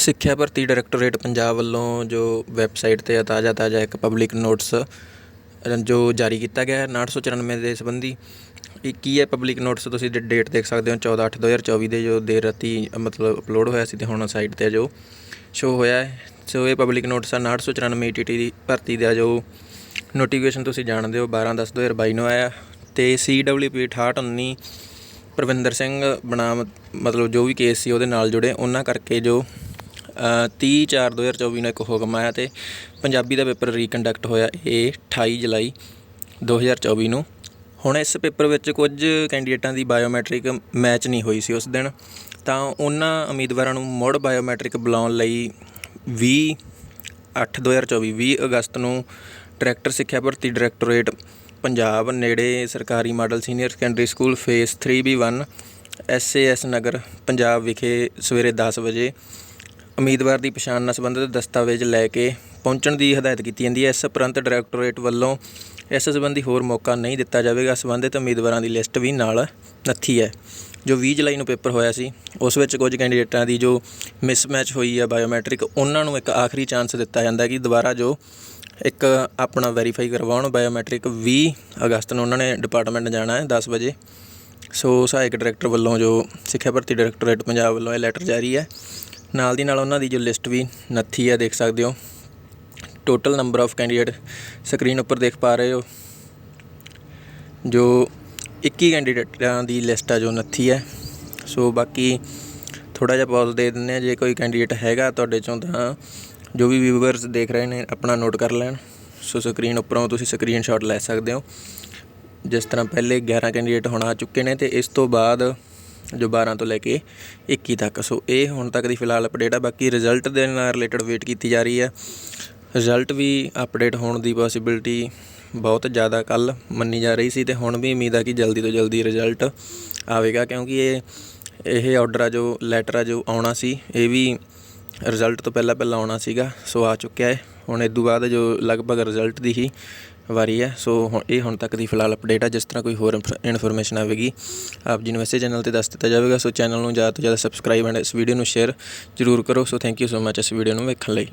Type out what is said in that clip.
ਸਿੱਖਿਆ ਭਰਤੀ ਡਾਇਰੈਕਟੋਰੇਟ ਪੰਜਾਬ ਵੱਲੋਂ ਜੋ ਵੈੱਬਸਾਈਟ 'ਤੇ ਤਾਜ਼ਾ ਤਾਜ਼ਾ ਇੱਕ ਪਬਲਿਕ ਨੋਟਿਸ ਜੋ ਜਾਰੀ ਕੀਤਾ ਗਿਆ ਹੈ 994 ਦੇ ਸੰਬੰਧੀ। ਇਹ ਕੀ ਹੈ ਪਬਲਿਕ ਨੋਟਿਸ ਤੁਸੀਂ ਡੇਟ ਦੇਖ ਸਕਦੇ ਹੋ 14/8/2024 ਦੇ ਜੋ ਦੇਰ ਰਾਤੀ ਮਤਲਬ ਅਪਲੋਡ ਹੋਇਆ ਸੀ ਤੇ ਹੁਣ ਸਾਈਟ ਤੇ ਜੋ ਸ਼ੋ ਹੋਇਆ ਹੈ। ਸੋ ਇਹ ਪਬਲਿਕ ਨੋਟਿਸ ਆ 994 ਈਟੀਟੀ ਦੀ ਭਰਤੀ ਦਾ ਜੋ ਨੋਟੀਫਿਕੇਸ਼ਨ ਤੁਸੀਂ ਜਾਣਦੇ ਹੋ 12/10/2022 ਨੂੰ ਆਇਆ। ਤੇ CWP 6819 ਪ੍ਰਵਿੰਦਰ ਸਿੰਘ ਬਨਾਮ ਮਤਲਬ ਜੋ ਵੀ ਕੇਸ ਸੀ ਉਹਦੇ ਨਾਲ ਜੁੜੇ। ਉਹਨਾਂ ਕਰਕੇ ਜੋ 30/4/2024 ਨੂੰ ਇੱਕ ਹੁਕਮ ਆਇਆ ਤੇ ਪੰਜਾਬੀ ਦਾ ਪੇਪਰ ਰੀਕੰਡਕਟ ਹੋਇਆ ਇਹ 28 ਜੁਲਾਈ 2024 ਨੂੰ। ਹੁਣ ਇਸ ਪੇਪਰ ਵਿੱਚ ਕੁਝ ਕੈਂਡੀਡੇਟਾਂ ਦੀ ਬਾਇਓਮੈਟ੍ਰਿਕ ਮੈਚ ਨਹੀਂ ਹੋਈ ਸੀ ਉਸ ਦਿਨ। ਤਾਂ ਉਹਨਾਂ ਉਮੀਦਵਾਰਾਂ ਨੂੰ ਮੁੜ ਬਾਇਓਮੈਟ੍ਰਿਕ ਬੁਲਾਉਣ ਲਈ 20 8 2024 20 ਅਗਸਤ ਨੂੰ ਡਾਇਰੈਕਟਰ ਸਿੱਖਿਆ ਭਰਤੀ ਡਾਇਰੈਕਟੋਰੇਟ ਪੰਜਾਬ ਨੇੜੇ ਸਰਕਾਰੀ model senior secondary school phase 3B1 SAS Nagar, Punjab ਵਿਖੇ ਸਵੇਰੇ 10 ਵਜੇ ਉਮੀਦਵਾਰ ਦੀ ਪਛਾਣ ਨਾਲ ਸੰਬੰਧਿਤ ਦਸਤਾਵੇਜ਼ ਲੈ ਕੇ ਪਹੁੰਚਣ ਦੀ ਹਦਾਇਤ ਕੀਤੀ ਜਾਂਦੀ ਹੈ। ਇਸ ਉਪਰੰਤ ਡਾਇਰੈਕਟੋਰੇਟ ਵੱਲੋਂ ਇਸ ਸੰਬੰਧੀ ਹੋਰ ਮੌਕਾ ਨਹੀਂ ਦਿੱਤਾ ਜਾਵੇਗਾ। ਸੰਬੰਧਿਤ ਉਮੀਦਵਾਰਾਂ ਦੀ ਲਿਸਟ ਵੀ ਨਾਲ ਨੱਥੀ ਹੈ। ਜੋ 20 ਜੁਲਾਈ ਨੂੰ ਪੇਪਰ ਹੋਇਆ ਸੀ, ਉਸ ਵਿੱਚ ਕੁਝ ਕੈਂਡੀਡੇਟਾਂ ਦੀ ਜੋ ਮਿਸਮੈਚ ਹੋਈ ਹੈ ਬਾਇਓਮੈਟ੍ਰਿਕ ਉਹਨਾਂ ਨੂੰ ਇੱਕ ਆਖਰੀ ਚਾਂਸ ਦਿੱਤਾ ਜਾਂਦਾ ਕਿ ਦੁਬਾਰਾ ਜੋ ਇੱਕ ਆਪਣਾ ਵੈਰੀਫਾਈ ਕਰਵਾਉਣ। ਬਾਇਓਮੈਟ੍ਰਿਕ 20 ਅਗਸਤ ਨੂੰ ਉਹਨਾਂ ਨੇ ਡਿਪਾਰਟਮੈਂਟ ਜਾਣਾ ਹੈ 10 ਵਜੇ। ਸੋ ਸਹਾਇਕ ਡਾਇਰੈਕਟਰ ਵੱਲੋਂ ਜੋ ਸਿੱਖਿਆ ਭਰਤੀ ਡਾਇਰੈਕਟੋਰੇਟ ਪੰਜਾਬ ਵੱਲੋਂ ਇਹ ਲੈਟਰ ਜਾਰੀ ਹੈ। ਨਾਲ ਦੀ ਨਾਲ ਉਹਨਾਂ ਦੀ ਜੋ ਲਿਸਟ ਵੀ ਨੱਥੀ ਹੈ ਦੇਖ ਸਕਦੇ ਹੋ। Total number of candidate screen ਉੱਪਰ ਦੇਖ ਪਾ ਰਹੇ ਹੋ। ਜੋ 21 ਕੈਂਡੀਡੇਟਾਂ ਦੀ ਲਿਸਟ ਆ, ਜੋ ਨੱਥੀ ਹੈ ਸੋ ਬਾਕੀ ਥੋੜਾ ਜਿਹਾ ਪੌਜ਼ ਦੇ ਦਿੰਦੇ ਆ। ਜੇ ਕੋਈ ਕੈਂਡੀਡੇਟ ਹੈਗਾ ਤੁਹਾਡੇ ਚੋਂ ਤਾਂ ਜੋ ਵੀ ਵਿਊਵਰਸ ਦੇਖ ਰਹੇ ਨੇ, ਆਪਣਾ ਨੋਟ ਕਰ ਲੈਣ। ਸੋ ਸਕਰੀਨ ਉੱਪਰੋਂ ਤੁਸੀਂ ਸਕਰੀਨਸ਼ਾਟ ਲੈ ਸਕਦੇ ਹੋ। ਜਿਸ ਤਰ੍ਹਾਂ ਪਹਿਲੇ 11 ਕੈਂਡੀਡੇਟ ਹੁਣ ਆ ਚੁੱਕੇ ਨੇ ਤੇ ਇਸ ਤੋਂ ਬਾਅਦ ਜੋ 12 ਤੋਂ ਲੈ ਕੇ 21 ਤੱਕ। ਸੋ ਇਹ ਹੁਣ ਤੱਕ ਦੀ ਫਿਲਹਾਲ ਅਪਡੇਟ ਆ। ਬਾਕੀ ਰਿਜ਼ਲਟ ਦੇ ਨਾਲ ਰਿਲੇਟਡ ਵੇਟ ਕੀਤੀ ਜਾ ਰਹੀ ਹੈ ਰਿਜ਼ਲਟ ਵੀ ਅਪਡੇਟ ਹੋਣ ਦੀ ਪੋਸਿਬਿਲਿਟੀ ਬਹੁਤ ਜ਼ਿਆਦਾ ਕੱਲ ਮੰਨੀ ਜਾ ਰਹੀ ਸੀ ਤੇ ਹੁਣ ਵੀ ਉਮੀਦ ਆ ਕਿ ਜਲਦੀ ਤੋਂ ਜਲਦੀ ਰਿਜ਼ਲਟ ਆਵੇਗਾ, ਕਿਉਂਕਿ ਇਹ ਇਹ ਆਰਡਰ ਆ ਜੋ ਲੈਟਰ ਆ ਜੋ ਆਉਣਾ ਸੀ, ਇਹ ਵੀ ਰਿਜ਼ਲਟ ਤੋਂ ਪਹਿਲਾਂ ਪਹਿਲਾਂ ਆਉਣਾ ਸੀਗਾ। ਸੋ ਆ ਚੁੱਕਿਆ ਹੈ। ਹੁਣ ਇਸ ਤੋਂ ਬਾਅਦ ਜੋ ਲਗਭਗ ਰਿਜ਼ਲਟ ਦੀ ਹੀ ਵਾਰੀ ਹੈ, ਸੋ ਹੁਣ ਇਹ ਹੁਣ ਤੱਕ ਦੀ ਫਿਲਹਾਲ ਅਪਡੇਟ ਹੈ ਜਿਸ ਤਰ੍ਹਾਂ ਕੋਈ ਹੋਰ ਇਨਫੋਰਮੇਸ਼ਨ ਆਵੇਗੀ, ਆਪ ਜੀ ਨੂੰ ਇਸੇ ਚੈਨਲ ਤੇ ਦੱਸ ਦਿੱਤਾ ਜਾਵੇਗਾ, ਸੋ ਚੈਨਲ ਨੂੰ ਜ਼ਿਆਦਾ ਤੋਂ ਜ਼ਿਆਦਾ ਸਬਸਕ੍ਰਾਈਬ ਐਂਡ ਇਸ ਵੀਡੀਓ ਨੂੰ ਸ਼ੇਅਰ ਜ਼ਰੂਰ ਕਰੋ, ਸੋ ਥੈਂਕ ਯੂ ਸੋ ਮੱਚ ਇਸ ਵੀਡੀਓ ਨੂੰ ਵੇਖਣ ਲਈ।